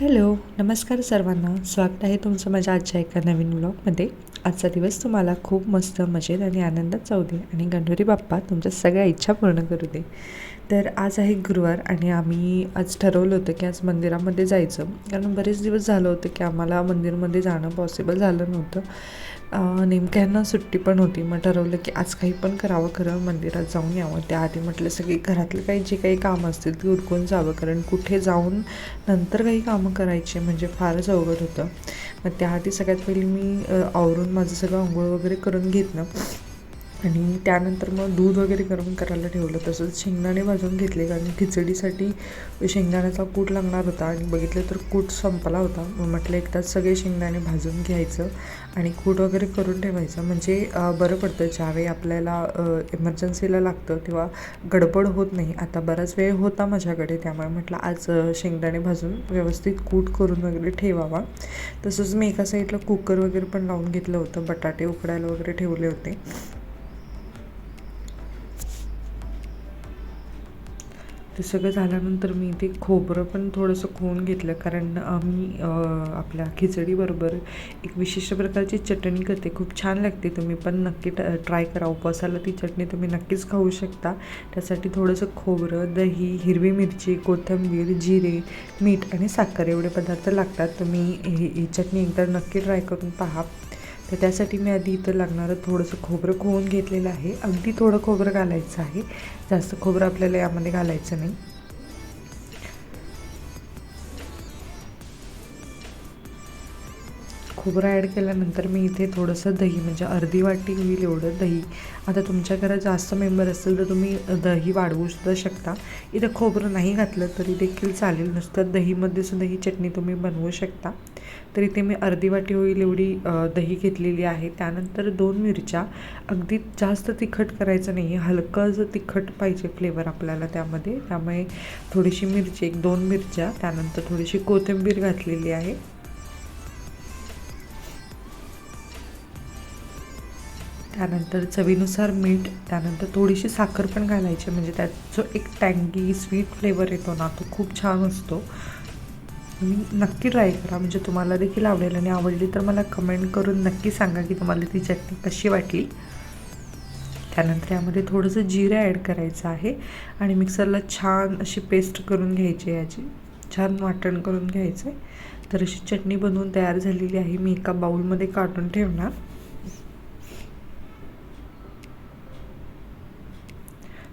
Hello नमस्कार सर्वांना. स्वागत आहे तुमचं माझ्या आजच्या एका नवीन ब्लॉगमध्ये आजचा दिवस तुम्हाला खूप मस्त मजेत आणि आनंदात जाऊ दे आणि गणोरी बाप्पा तुमच्या सगळ्या इच्छा पूर्ण करू दे. तर आज आहे गुरुवार आणि आम्ही आज ठरवलं होतं की आज मंदिरामध्ये जायचं. कारण बरेच दिवस झालं होतं की आम्हाला मंदिरमध्ये जाणं पॉसिबल झालं नव्हतं. नेमक्यांना सुट्टी पण होती. मग ठरवलं की आज काही पण करावं खरं मंदिरात जाऊन यावं. त्याआधी म्हटलं सगळी घरातले काही जे काही कामं असतील ती उरकून जावं. कारण कुठे जाऊन नंतर काही कामं करायची म्हणजे फारच अवघड होतं. मग त्याआधी सगळ्यात पहिली मी आवरून माझं सगळं आंघोळ वगैरे करून घेतलं. आणि त्यानंतर मग दूध वगैरे गरम करायला ठेवलं. तसंच शेंगदाणे भाजून घेतले कारण खिचडीसाठी शेंगदाण्याचा कूट लागणार होता आणि बघितलं तर कूट संपला होता. मग म्हटलं एकदाच सगळे शेंगदाणे भाजून घ्यायचं आणि कूट वगैरे करून ठेवायचं. म्हणजे बरं पडतं. ज्यावेळी आपल्याला इमर्जन्सीला लागतं तेव्हा गडबड होत नाही. आता बराच वेळ होता माझ्याकडे त्यामुळे म्हटलं आज शेंगदाणे भाजून व्यवस्थित कूट करून वगैरे ठेवावा. तसंच मी एका साईडला कुकर वगैरे पण लावून घेतलं होतं. बटाटे उकडायला वगैरे ठेवले होते. ते सगळं झाल्यानंतर मी ते खोबरं पण थोडंसं खोवून घेतलं. कारण मी आपल्या खिचडीबरोबर एक विशिष्ट प्रकारची चटणी करते. खूप छान लागते. तुम्ही पण नक्की ट्राय करा. उपवासाला ती चटणी तुम्ही नक्कीच खाऊ शकता. त्यासाठी थोडंसं खोबरं दही हिरवी मिरची कोथिंबीर जिरे मीठ आणि साखर एवढे पदार्थ लागतात. तुम्ही ही ही चटणी एकदा नक्की ट्राय करून पहा. तर त्यासाठी मी आधी इथं लागणारं थोडंसं खोबरं खोवून घेतलेलं आहे. अगदी थोडं खोबरं घालायचं आहे. जास्त खोबरं आपल्याला यामध्ये घालायचं नाही. खोबरं ॲड केल्यानंतर मी इथे थोडंसं दही म्हणजे अर्धी वाटी होईल एवढं दही. आता तुमच्या घरात जास्त मेंबर असतील तर तुम्ही दही वाढवू सुद्धा शकता. इथं खोबरं नाही घातलं तरी देखील चालेल. नुसतं दहीमध्ये सुद्धा ही चटणी तुम्ही बनवू शकता. तर इथे मी अर्धी वाटी होईल एवढी दही घेतलेली आहे. त्यानंतर दोन मिरच्या. अगदी जास्त तिखट करायचं नाही. आहे हलकं जर तिखट पाहिजे फ्लेवर आपल्याला त्यामध्ये. त्यामुळे थोडीशी मिरची एक दोन मिरच्या. त्यानंतर थोडीशी कोथिंबीर घातलेली आहे. त्यानंतर चवीनुसार मीठ त्यानंतर थोडीशी साखर पण घालायची. म्हणजे त्यात जो एक टँगी स्वीट फ्लेवर येतो ना तो खूप छान असतो. तुम्ही नक्की ट्राय करा. म्हणजे तुम्हाला देखील आवडेल आणि आवडली तर मला कमेंट करून नक्की सांगा की तुम्हाला ती चटणी कशी वाटली. त्यानंतर यामध्ये थोडंसं जिरं ॲड करायचं आहे आणि मिक्सरला छान अशी पेस्ट करून घ्यायची आहे याची. छान वाटण करून घ्यायचं आहे तर अशी चटणी बनवून तयार झालेली आहे. मी एका बाऊलमध्ये काढून ठेवणार.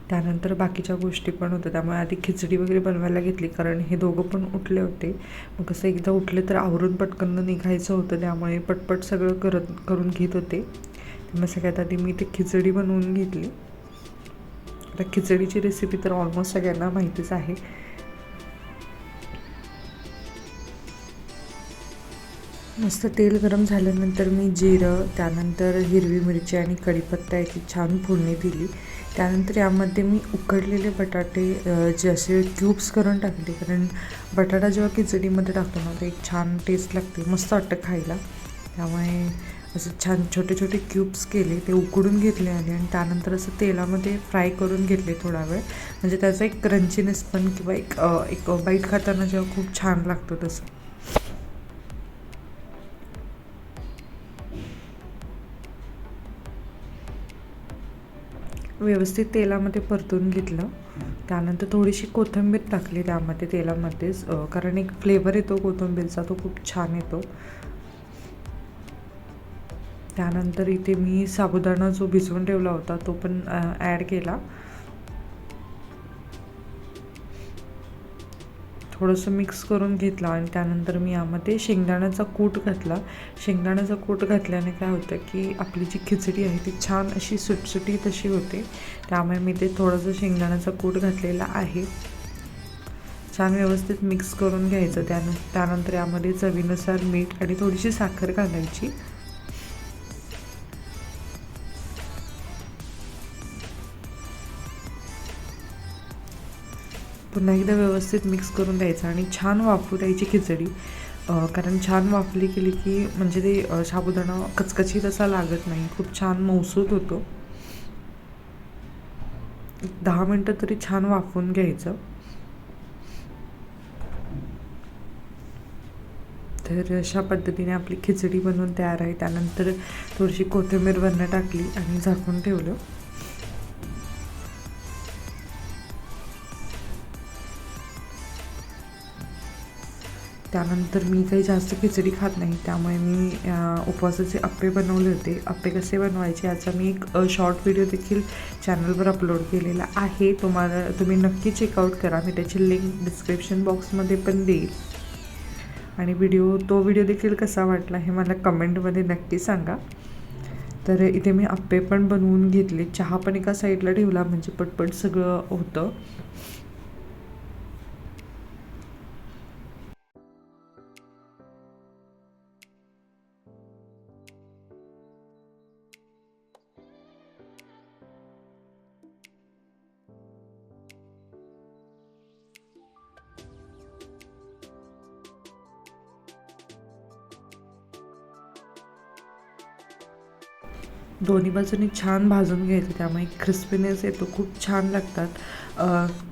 त्यानंतर बाकीच्या गोष्टी पण होत्या. त्यामुळे आधी खिचडी वगैरे बनवायला घेतली कारण हे दोघं पण उठले होते. मग कसं एकदा उठले तर आवरून पटकन निघायचं होतं त्यामुळे पटपट सगळं करत करून घेत होते. मग सगळ्यात आधी मी ते खिचडी बनवून घेतली. आता खिचडीची रेसिपी तर ऑलमोस्ट सगळ्यांना माहितीच आहे. मस्त तेल गरम झाल्यानंतर मी जिरं त्यानंतर हिरवी मिरची आणि कढीपत्ता याची छान फोडणी दिली. त्यानंतर यामध्ये मी उकडलेले बटाटे जे असे क्यूब्स करून टाकले. कारण बटाटा जेव्हा खिचडीमध्ये टाकतो ना ते एक छान टेस्ट लागते. मस्त वाटतं खायला. त्यामुळे असं छान छोटे छोटे क्यूब्स केले ते उकडून घेतले आले आणि त्यानंतर असं तेलामध्ये फ्राय करून घेतले थोडा वेळ. म्हणजे त्याचा एक क्रंचीनेस पण किंवा एक एक बाईट खाताना जेव्हा खूप छान लागतो तसं. व्यवस्थित तेलामध्ये परतून घेतलं. त्यानंतर थोडीशी कोथिंबीर टाकली त्यामध्ये तेलामध्येच कारण एक फ्लेवर येतो कोथिंबीरचा तो खूप छान येतो. त्यानंतर इथे मी साबुदाणा जो भिजवून ठेवला होता तो पण ॲड केला. थोडंसं मिक्स करून घेतला आणि त्यानंतर मी यामध्ये शेंगदाण्याचा कूट घातला. शेंगदाण्याचा कूट घातल्याने काय होतं की आपली जी खिचडी आहे ती छान अशी सुटसुटीत अशी होते. त्यामुळे मी ते थोडंसं शेंगदाण्याचा कूट घातलेला आहे. छान व्यवस्थित मिक्स करून घ्यायचं. त्यान त्यानंतर यामध्ये चवीनुसार मीठ आणि थोडीशी साखर घालायची. पुन्हा एकदा व्यवस्थित मिक्स करून द्यायचं आणि छान वाफू द्यायची खिचडी. कारण छान वाफली केली की म्हणजे ते साबुदाणा कचकचीत असा लागत नाही. खूप छान मौसूत होतो. दहा मिनटं तरी छान वाफवून घ्यायचं. तर अशा पद्धतीने आपली खिचडी बनवून तयार आहे. त्यानंतर थोडीशी कोथिंबीर वरनं टाकली आणि झाकून ठेवलं. त्यानंतर मी काही जास्त खिचडी खात नाही. त्यामुळे मी उपवासाचे अप्पे बनवले होते. अप्पे कसे बनवायचे याचा मी एक शॉर्ट व्हिडिओ देखील चॅनलवर अपलोड केलेला आहे. तुम्हाला तुम्ही नक्की चेकआउट करा. मी त्याची लिंक डिस्क्रिप्शन बॉक्समध्ये पण देईल. आणि व्हिडिओ तो व्हिडिओ देखील कसा वाटला हे मला कमेंटमध्ये नक्की सांगा. तर इथे मी अप्पे पण बनवून घेतले. चहा पण एका साईडला ठेवला. म्हणजे पटपट सगळं होतं. दोन्ही बाजूनी छान भाजून घ्यायचे त्यामुळे क्रिस्पीनेस येतो. खूप छान लागतात.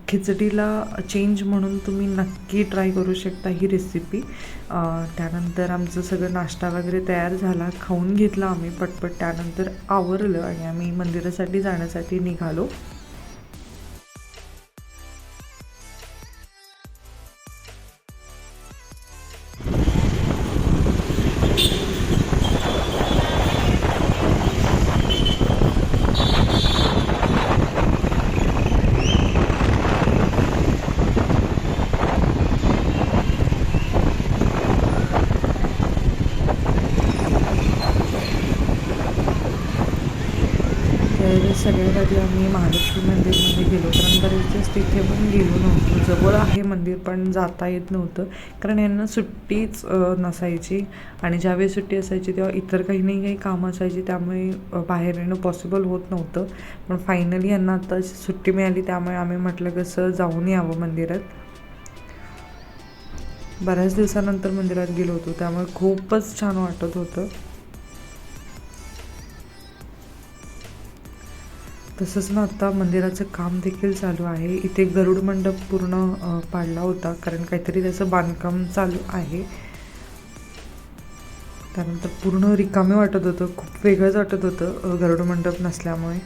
खिचडीला चेंज म्हणून तुम्ही नक्की ट्राय करू शकता ही रेसिपी त्यानंतर आमचं सगळं नाश्ता वगैरे तयार झाला. खाऊन घेतला आम्ही पटपट. त्यानंतर आवरलं आणि आम्ही मंदिरासाठी जाण्यासाठी निघालो. आधी आम्ही महालक्ष्मी मंदिरमध्ये गेलो. कारण बरेच तिथे पण गेलो नव्हतो. जवळ आहे मंदिर पण जाता येत नव्हतं. कारण यांना सुट्टीच नसायची. आणि ज्यावेळी सुट्टी असायची तेव्हा इतर काही नाही काही कामं असायची. त्यामुळे बाहेर येणं पॉसिबल होत नव्हतं. पण फायनली यांना आता सुट्टी मिळाली. त्यामुळे आम्ही म्हटलं कसं जाऊन यावं मंदिरात. बऱ्याच दिवसानंतर मंदिरात गेलो होतो. त्यामुळे खूपच छान वाटत होतं. तसंच ना आता मंदिराचं काम देखील चालू आहे. इथे गरुड मंडप पूर्ण पाडला होता कारण काहीतरी त्याचं बांधकाम चालू आहे. त्यानंतर पूर्ण रिकामे वाटत होतं खूप वेगळंच वाटत होतं गरुड मंडप नसल्यामुळे.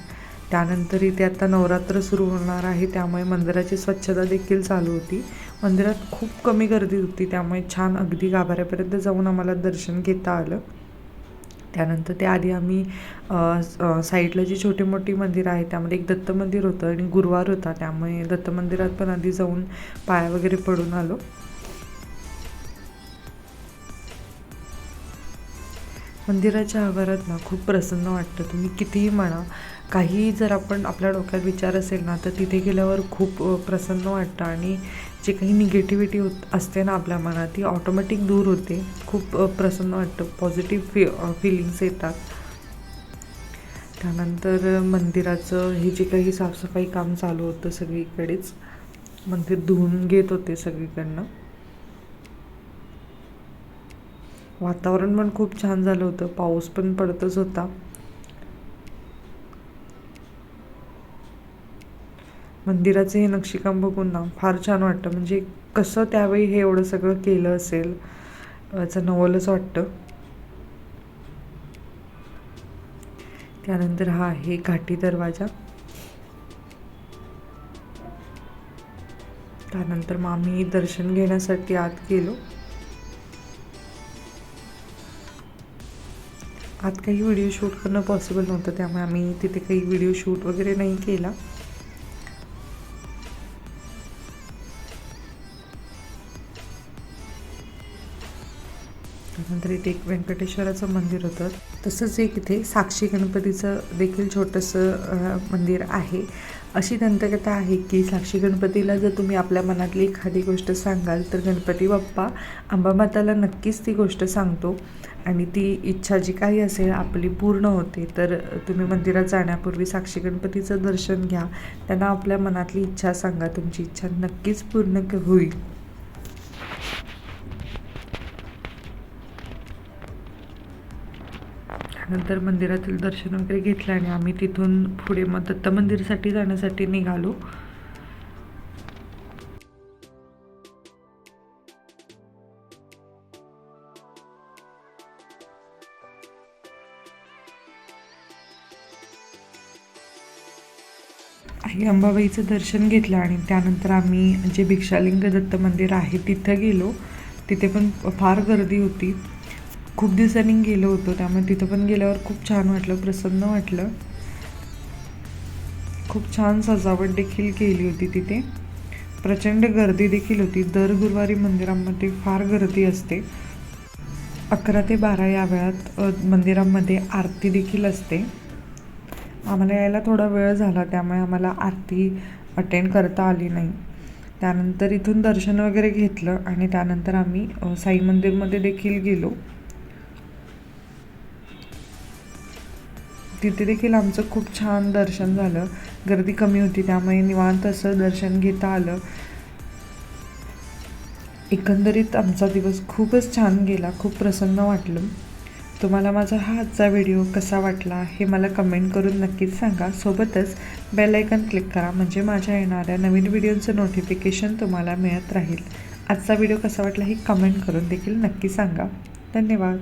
त्यानंतर इथे आता नवरात्र सुरू होणार आहे त्यामुळे मंदिराची स्वच्छता देखील चालू होती. मंदिरात खूप कमी गर्दी होती त्यामुळे छान अगदी गाभाऱ्यापर्यंत जाऊन आम्हाला दर्शन घेता आलं. त्यानंतर त्याआधी आम्ही साईडला जी छोटी मोठी मंदिरं आहेत त्यामध्ये एक दत्त मंदिर होतं आणि गुरुवार होता त्यामुळे दत्त मंदिरात पण आधी जाऊन पाया वगैरे पडून आलो. मंदिराच्या आवारात ना खूप प्रसन्न वाटतं. तुम्ही कितीही म्हणा काहीही जर आपण आपल्या डोक्यात विचार असेल ना तर तिथे गेल्यावर खूप प्रसन्न वाटतं आणि जे काही निगेटिव्हिटी होत असते ना आपल्या मनात ती ऑटोमॅटिक दूर होते. खूप प्रसन्न वाटतं. पॉझिटिव्ह फी फिलिंग्स येतात. त्यानंतर मंदिराचं हे जे काही साफसफाई काम चालू होतं सगळीकडेच मंदिर धुवून घेत होते सगळीकडनं. वातावरण पण खूप छान झालं होतं. पाऊस पण पडतच होता. मंदिराचं हे नक्षीकाम बघून ना फार छान वाटतं. म्हणजे कसं त्यावेळी हे एवढं सगळं केलं असेल याचं नवलच वाटतं. त्यानंतर हा आहे घाटी दरवाजा. त्यानंतर मग आम्ही दर्शन घेण्यासाठी आत गेलो. आत काही व्हिडिओ शूट करणं पॉसिबल नव्हतं त्यामुळे आम्ही तिथे काही व्हिडिओ शूट वगैरे नाही केला. व्यंकटेश्वराचं मंदिर होतं. तसंच एक इथे साक्षी गणपतीचं देखील छोटंसं मंदिर आहे. अशी दंतकथा आहे की साक्षी गणपतीला जर तुम्ही आपल्या मनातली एखादी गोष्ट सांगाल तर गणपती बाप्पा अंबामाताला नक्कीच ती गोष्ट सांगतो. आणि ती इच्छा जी काही असेल आपली पूर्ण होते तर तुम्ही मंदिरात जाण्यापूर्वी साक्षी गणपतीचं दर्शन घ्या. त्यांना आपल्या मनातली इच्छा सांगा तुमची इच्छा नक्कीच पूर्ण होईल. नंतर मंदिरातील दर्शन वगैरे घेतलं आणि आम्ही तिथून पुढे मग दत्त मंदिरसाठी जाण्यासाठी निघालो. आई अंबाबाईचं दर्शन घेतलं आणि त्यानंतर आम्ही जे भिक्षालिंग दत्त मंदिर आहे तिथं गेलो. तिथे पण फार गर्दी होती. खूप दिवसांनी गेलो होतो त्यामुळे तिथं पण गेल्यावर खूप छान वाटलं प्रसन्न वाटलं. खूप छान सजावट देखील केली होती तिथे. प्रचंड गर्दी देखील होती. दर गुरुवारी मंदिरामध्ये फार गर्दी असते. अकरा ते बारा या वेळात मंदिरामध्ये आरती देखील असते. आम्हाला यायला थोडा वेळ झाला त्यामुळे आम्हाला आरती अटेंड करता आली नाही. त्यानंतर इथून दर्शन वगैरे घेतलं आणि त्यानंतर आम्ही साई मंदिरमध्ये देखील गेलो. तिथे देखील आमचं खूप छान दर्शन झालं. गर्दी कमी होती त्यामुळे निवांत असं दर्शन घेता आलं. एकंदरीत आमचा दिवस खूपच छान गेला खूप प्रसन्न वाटलं. तुम्हाला माझा हा आजचा व्हिडिओ कसा वाटला हे मला कमेंट करून नक्कीच सांगा. सोबतच बेल आयकन क्लिक करा म्हणजे माझ्या येणाऱ्या नवीन व्हिडिओचं नोटिफिकेशन तुम्हाला मिळत राहील. आजचा व्हिडिओ कसा वाटला हे कमेंट करून देखील नक्की सांगा. धन्यवाद.